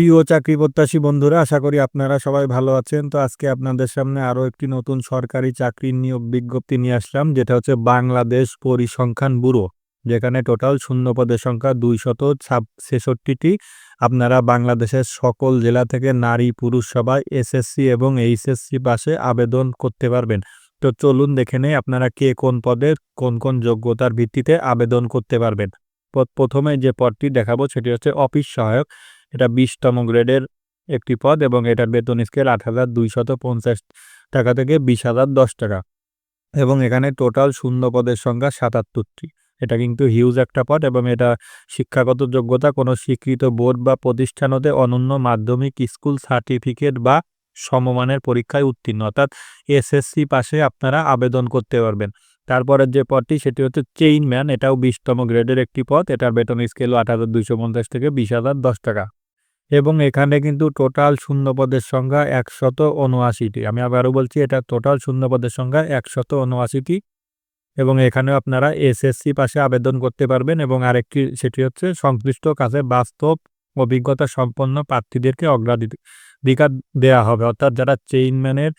প্রিয় চাকরি প্রত্যাশী বন্ধুরা, আশা করি আপনারা সবাই ভালো আছেন। তো আজকে আপনাদের সামনে আরও একটি নতুন সরকারি চাকরির নিয়োগ বিজ্ঞপ্তি নিয়ে আসলাম, যেটা হচ্ছে বাংলাদেশ পরিসংখ্যান ব্যুরো, যেখানে টোটাল শূন্য পদের সংখ্যা দুইশত ছেষট্টিটি। আপনারা বাংলাদেশের সকল জেলা থেকে নারী পুরুষ সবাই এসএসসি এবং এইচএসসি পাশে আবেদন করতে পারবেন। তো চলুন দেখে নেই আপনারা কে কোন পদের কোন কোন যোগ্যতার ভিত্তিতে আবেদন করতে পারবেন। প্রথমে যে পদটি দেখাবো সেটি হচ্ছে অফিস সহায়ক। এটা বিশতম গ্রেডের একটি পদ এবং এটার বেতন স্কেল আট হাজার দুইশত পঞ্চাশ টাকা থেকে বিশ হাজার দশ টাকা। এবং এখানে টোটাল শূন্য পদের সংখ্যা সাতাত্তরটি। এটা কিন্তু হিউজ একটা পদ এবং এটা শিক্ষাগত যোগ্যতা কোনো স্বীকৃত বোর্ড বা প্রতিষ্ঠান হতে অনন্য মাধ্যমিক, স্কুল সার্টিফিকেট বা সমমানের পরীক্ষায় উত্তীর্ণ। অর্থাৎ এসএসসি পাশে আপনারা আবেদন করতে পারবেন। তারপরের যে পদটি সেটি হচ্ছে চেইনম্যান। এটাও বিশতম গ্রেডের একটি পদ। এটার বেতন স্কেল আট হাজার দুইশো পঞ্চাশ থেকে বিশ হাজার দশ টাকা। এবং এখানে কিন্তু টোটাল শূন্য পদের সংখ্যা একশত উনআশিটি। আমি আবারও বলছি, এটা টোটাল শূন্য পদের সংখ্যা একশত উনআশিটি এবং এখানেও আপনারা এসএসসি পাশে আবেদন করতে পারবেন এবং আরেকটি, সেটি হচ্ছে সংশ্লিষ্ট কাজে বাস্তব অভিজ্ঞতা সম্পন্ন প্রার্থীদেরকে অগ্রাধিকার দেওয়া হবে। অর্থাৎ যারা চেইনম্যানের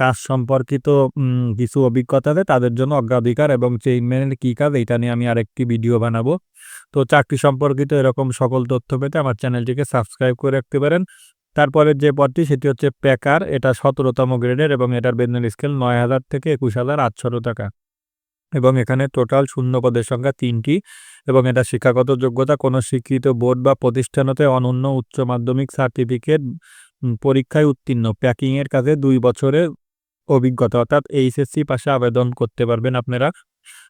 কাজ সম্পর্কিত কিছু অভিজ্ঞতা আছে তাদের জন্য অগ্রাধিকার এবং চেইনম্যানের কী কাজ এটা নিয়ে আমি আরেকটি ভিডিও বানাবো। তো চাকরি সম্পর্কিত এরকম সকল তথ্য পেতে আমার চ্যানেলটিকে সাবস্ক্রাইব করে রাখতে পারেন। তারপরের যে পদটি, সেটি হচ্ছে প্যাকার এটা সতেরোতম গ্রেডের এবং এটার বেতন স্কেল নয় হাজার থেকে একুশ হাজার আটশো টাকা। এবং এখানে টোটাল শূন্য পদের সংখ্যা তিনটি এবং এটা শিক্ষাগত যোগ্যতা, কোনো স্বীকৃত বোর্ড বা প্রতিষ্ঠানতে অনন্য উচ্চ মাধ্যমিক সার্টিফিকেট পরীক্ষায় উত্তীর্ণ। প্যাকিংয়ের কাজে দুই বছরের অভিজ্ঞতা, অর্থাৎ এইচএসসি পাশে আবেদন করতে পারবেন আপনারা।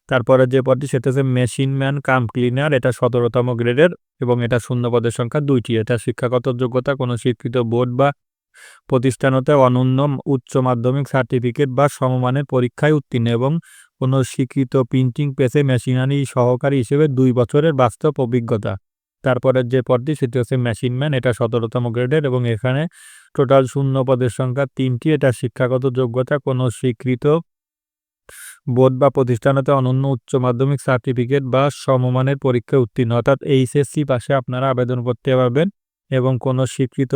তারপরে যে পদটি, সেটা হচ্ছে মেশিন ম্যান, কাম ক্লিনার। এটা সতেরোতম গ্রেডের এবং এটা শূন্য পদের সংখ্যা দুইটি। এটা শিক্ষাগত যোগ্যতা, কোনো স্বীকৃত বোর্ড বা প্রতিষ্ঠান হতে অনন্য উচ্চ মাধ্যমিক সার্টিফিকেট বা সমমানের পরীক্ষায় উত্তীর্ণ এবং কোনো স্বীকৃত প্রিন্টিং প্রেসে মেশিনারি সহকারী হিসেবে দুই বছরের বাস্তব অভিজ্ঞতা। তারপরের যে পদটি সেটি হচ্ছে মেশিন ম্যান এটা সতেরোতম গ্রেডের এবং এখানে টোটাল শূন্য পদের সংখ্যা তিনটি। এটা শিক্ষাগত যোগ্যতা, কোনো স্বীকৃত বোর্ড বা প্রতিষ্ঠানেতে অনন্য উচ্চ মাধ্যমিক সার্টিফিকেট বা সমমানের পরীক্ষায় উত্তীর্ণ। অর্থাৎ এইচএসসি পাশে আপনারা আবেদন করতে পারবেন। এবং কোনো স্বীকৃত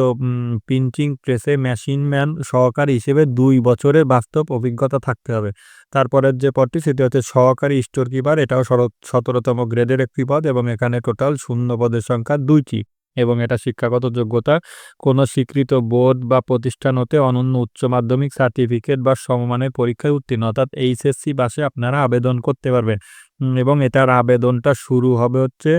প্রিন্টিং প্রেসে মেশিন ম্যান সহকারী হিসেবে দুই বছরের বাস্তব অভিজ্ঞতা থাকতে হবে। তারপরের যে পদটি, সেটি হচ্ছে সহকারী স্টোর কিপার এটাও সতেরোতম গ্রেডের একটি পদ এবং এখানে টোটাল শূন্য পদের সংখ্যা দুইটি এবং এটা শিক্ষাগত যোগ্যতা। কোনো স্বীকৃত বোর্ড বা প্রতিষ্ঠান হতে অনন্য উচ্চ মাধ্যমিক সার্টিফিকেট বা সমমানের পরীক্ষায় উত্তীর্ণ। অর্থাৎ এইচএসসি বাসে আপনারা আবেদন করতে পারবেন। এবং এটার আবেদনটা শুরু হবে হচ্ছে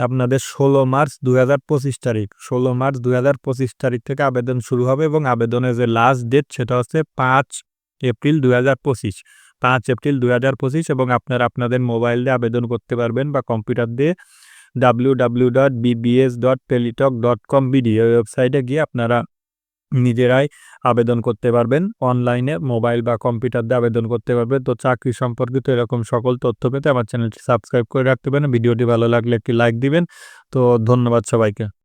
আপনাদের ষোলো মার্চ দু হাজার পঁচিশ তারিখ। ষোলো মার্চ দু হাজার পঁচিশ তারিখ থেকে আবেদন শুরু হবে এবং আবেদনের যে লাস্ট ডেট সেটা হচ্ছে পাঁচ এপ্রিল দু পাঁচ এপ্রিল দু হাজার পঁচিশ এবং আপনারা আপনাদের মোবাইল দিয়ে আবেদন করতে পারবেন বা কম্পিউটার দিয়ে W W dot BBS dot Teletalk dot com BD ওয়েবসাইটে গিয়ে আপনারা নিজেরাই আবেদন করতে পারবেন। অনলাইনে মোবাইল বা কম্পিউটার দিয়ে আবেদন করতে পারবেন। তো চাকরি সম্পর্কিত এরকম সকল তথ্য পেতে আমার চ্যানেলটি সাবস্ক্রাইব করে রাখতে পারেন। ভিডিওটি ভালো লাগলে একটি লাইক দিবেন। তো ধন্যবাদ সবাইকে।